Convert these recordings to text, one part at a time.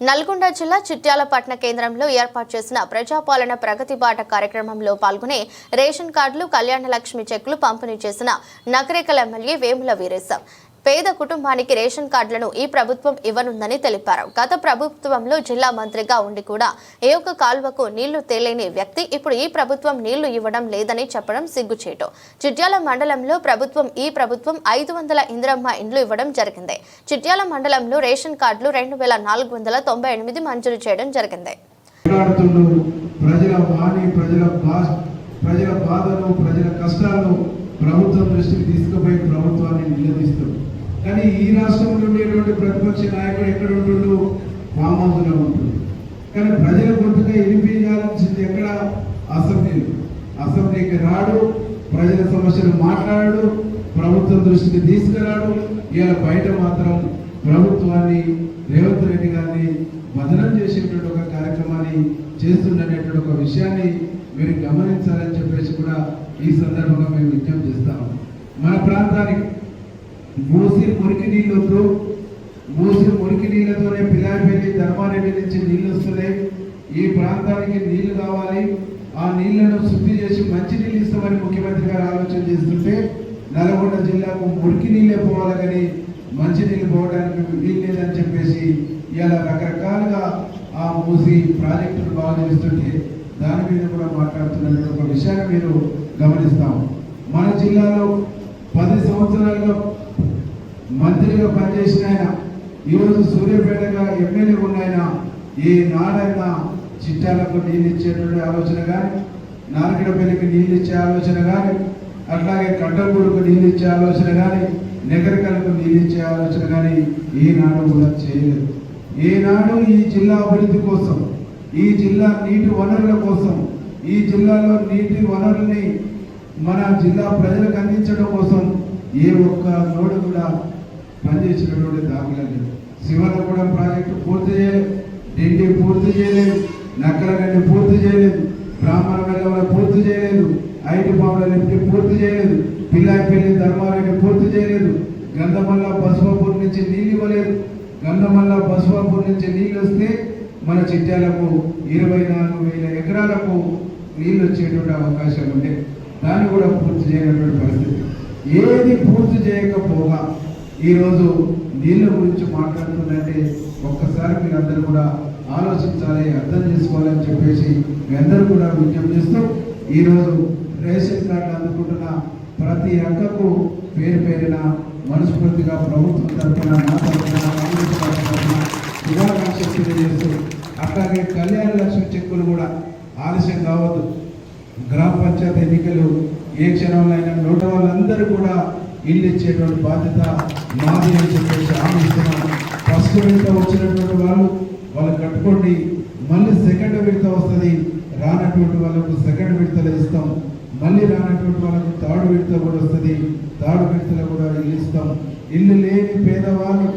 నల్గొండ జిల్లా చిట్యాలపట్న కేంద్రంలో ఏర్పాటు చేసిన ప్రజాపాలన ప్రగతి బాట కార్యక్రమంలో పాల్గొనే రేషన్ కార్డులు కళ్యాణ లక్ష్మి చెక్కులు పంపిణీ చేసిన నగరేకల్ ఎమ్మెల్యే వేముల వీరేశం. పేద కుటుంబానికి రేషన్ కార్డులను ఈ ప్రభుత్వం ఇవ్వనుందని తెలిపారు. గత ప్రభుత్వంలో జిల్లా మంత్రిగా ఉండి కూడా ఏ ఒక్క కాల్వకు నీళ్ళు తేలేని వ్యక్తి ఇప్పుడు ఈ ప్రభుత్వం నీళ్ళు ఇవ్వడం లేదని చెప్పడం సిగ్గుచేటు. చిట్యాల మండలంలో ప్రభుత్వం ఈ ప్రభుత్వం ఐదు వందల ఇందిరమ్మ ఇండ్లు ఇవ్వడం జరిగింది. చిట్యాల మండలంలో రేషన్ కార్డులు రెండు వేల నాలుగు వందల తొంభై ఎనిమిది మంజూరు చేయడం జరిగింది. ప్రజల వాణి ప్రజల ప్రజల బాధను ప్రజల కష్టాలను ప్రభుత్వం దృష్టికి తీసుకుపోయి ప్రభుత్వాన్ని నిలదీస్తుంది. కానీ ఈ రాష్ట్రంలో ఉండేటువంటి ప్రతిపక్ష నాయకుడు ఎక్కడ ఉంటుండు? ఫామ్ హౌస్లో ఉంటుంది కానీ ప్రజల గొంతుగా వినిపించాల్సింది ఎక్కడ? అసెంబ్లీలో. అసెంబ్లీకి రాడు ప్రజల సమస్యలు మాట్లాడాడు ప్రభుత్వం దృష్టికి తీసుకురాడు. ఇలా బయట మాత్రం ప్రభుత్వాన్ని రేవంత్ రెడ్డి గారిని వదనం చేసేటువంటి ఒక కార్యక్రమాన్ని చేస్తుండనేటువంటి ఒక విషయాన్ని మీరు గమనించాలని చెప్పేసి కూడా ఈ సందర్భంగా మేము విజ్ఞప్తి చేస్తాము. మన ప్రాంతానికి మూసి మురికి వద్దు మూసి మురికి నీళ్ళతోనే పిల్లారిపల్లి ధర్మారెడ్డి నుంచి నీళ్ళు వస్తున్నాయి. ఈ ప్రాంతానికి నీళ్ళు కావాలి. ఆ నీళ్ళను శుద్ధి చేసి మంచి నీళ్ళు ఇస్తామని ముఖ్యమంత్రి గారు ఆలోచన చేస్తుంటే నల్గొండ జిల్లాకు మురికి నీళ్ళే పోవాలి కానీ మంచి నీళ్ళు పోవడానికి వీలు లేదని చెప్పేసి ఇలా రకరకాలుగా ఆ మూసి ప్రాజెక్టును బాగా చేస్తుంటే దాని మీద కూడా మాట్లాడుతున్న ఒక విషయాన్ని మీరు గమనిస్తాం మన జిల్లాలో పది సంవత్సరాలుగా మంత్రిగా పనిచేసిన ఆయన ఈరోజు సూర్యాపేటగా ఎమ్మెల్యే ఉన్న ఆయన ఏ నాడైనా చిట్టాలకు నీళ్ళు ఇచ్చేటువంటి ఆలోచన కానీ నారకిడపల్లికి నీళ్ళు ఇచ్చే ఆలోచన కానీ అట్లాగే కట్టగూడుకు నీళ్ళు ఇచ్చే ఆలోచన కానీ నెగరికలకు నీళ్ళు ఇచ్చే ఆలోచన కానీ ఈనాడు కూడా చేయలేదు. ఈనాడు ఈ జిల్లా అభివృద్ధి కోసం ఈ జిల్లా నీటి వనరుల కోసం ఈ జిల్లాలో నీటి వనరుల్ని మన జిల్లా ప్రజలకు అందించడం కోసం ఏ ఒక్క నోడు కూడా పనిచేసినటువంటి దాఖలా లేదు శివనగూడెం ప్రాజెక్టు పూర్తి చేయలేదు. డిండి పూర్తి చేయలేదు. నక్కలగడ్డి పూర్తి చేయలేదు. బ్రాహ్మణ వెల్లవల పూర్తి చేయలేదు. ఐటి పాముల లిఫ్ట్ పూర్తి చేయలేదు. పిల్లాయిపల్లి ధర్మారెడ్డి పూర్తి చేయలేదు. గంధమల్ల బసవాపూర్ నుంచి నీళ్ళు ఇవ్వలేదు. గంధమల్ల బసవాపూర్ నుంచి నీళ్ళు వస్తే మన చిట్యాలకు ఇరవై నాలుగు వేల ఎకరాలకు నీళ్ళు వచ్చేటువంటి అవకాశం ఉండే. దాన్ని కూడా పూర్తి చేయనటువంటి పరిస్థితి. ఏది పూర్తి చేయకపోగా ఈరోజు నీళ్ళ గురించి మాట్లాడుతుందంటే ఒక్కసారి మీరు అందరూ కూడా ఆలోచించాలి అర్థం చేసుకోవాలని చెప్పేసి మీ అందరూ కూడా విజ్ఞప్తి చేస్తూ ఈరోజు రేషన్ కార్డు అందుకుంటున్న ప్రతి అక్కకు పేరు పేరిన మనస్ఫూర్తిగా ప్రభుత్వం తరఫున నా తరఫున శుభాకాంక్షలు తెలియజేస్తూ అట్లాగే కళ్యాణ లక్ష్మి చెక్కులు కూడా ఆలస్యం కావద్దు. గ్రామ పంచాయతీ ఎన్నికలు ఏ క్షణంలో అయినా నోట వాళ్ళందరూ కూడా ఇల్లు ఇచ్చేటువంటి బాధ్యత మాది అని చెప్పేసి హామీ ఇస్తున్నాను ఫస్ట్ విడత వచ్చినటువంటి వాళ్ళు వాళ్ళు కట్టుకోండి. మళ్ళీ సెకండ్ విడత వస్తుంది. రానటువంటి వాళ్ళకు సెకండ్ విడతలు ఇస్తాం. మళ్ళీ రానటువంటి వాళ్ళకు థర్డ్ విడత కూడా వస్తుంది. థర్డ్ విడతలో కూడా ఇల్లు ఇస్తాం. ఇల్లు లేని పేదవాళ్ళు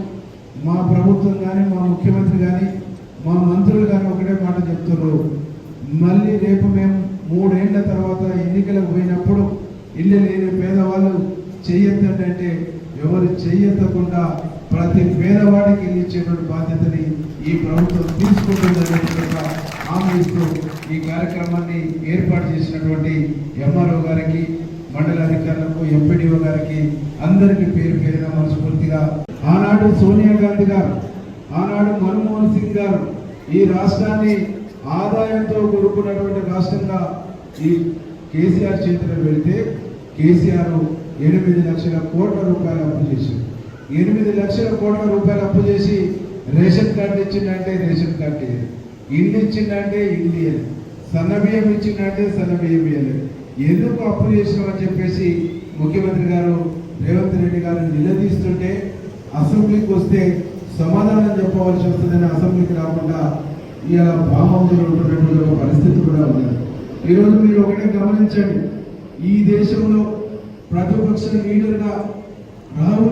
మా ప్రభుత్వం కానీ మా ముఖ్యమంత్రి కానీ మా మంత్రులు కానీ ఒకటే మాట చెప్తున్నారు. మళ్ళీ రేపు మేము మూడేళ్ళ తర్వాత ఎన్నికలకు పోయినప్పుడు ఇల్లు లేని పేదవాళ్ళు చెయ్యొద్దంటే ఎవరు చెయ్యొద్దకుండా ప్రతి పేదవాడికి ఇచ్చేటువంటి బాధ్యతని ఈ ప్రభుత్వం తీసుకుంటుందనేటువంటి హామీ ఇస్తూ ఈ కార్యక్రమాన్ని ఏర్పాటు చేసినటువంటి ఎంఆర్ఓ గారికి మండల అధికారులకు ఎంపీడీఓ గారికి అందరికీ పేరు పేరిన మనస్ఫూర్తిగా ఆనాడు సోనియా గాంధీ గారు ఆనాడు మన్మోహన్ సింగ్ గారు ఈ రాష్ట్రాన్ని ఆదాయంతో కూడుకున్నటువంటి రాష్ట్రంగా ఈ కేసీఆర్ చేతిలో వెళితే కేసీఆర్ ఎనిమిది లక్షల కోట్ల రూపాయలు అప్పు చేశారు ఎనిమిది లక్షల కోట్ల రూపాయలు అప్పు చేసి రేషన్ కార్డు ఇచ్చిందంటే రేషన్ కార్డు ఇయ్యలేదు ఇల్లు ఇచ్చిందంటే ఇల్లు ఇయ్యలేదు సన్న బియ్యం ఇచ్చిందంటే సన్న బియ్యం ఇయ్యలేదు ఎందుకు అప్పు చేసినామని చెప్పేసి ముఖ్యమంత్రి గారు రేవంత్ రెడ్డి గారు నిలదీస్తుంటే అసెంబ్లీకి వస్తే సమాధానం చెప్పవలసి వస్తుందని అసెంబ్లీకి రాకుండా ఇలా బాహంలో ఉంటున్నటువంటి ఒక పరిస్థితి కూడా ఉంది ఈరోజు మీరు ఒకటే గమనించండి. ఈ దేశంలో ప్రతిపక్ష లీడర్గా రాహుల్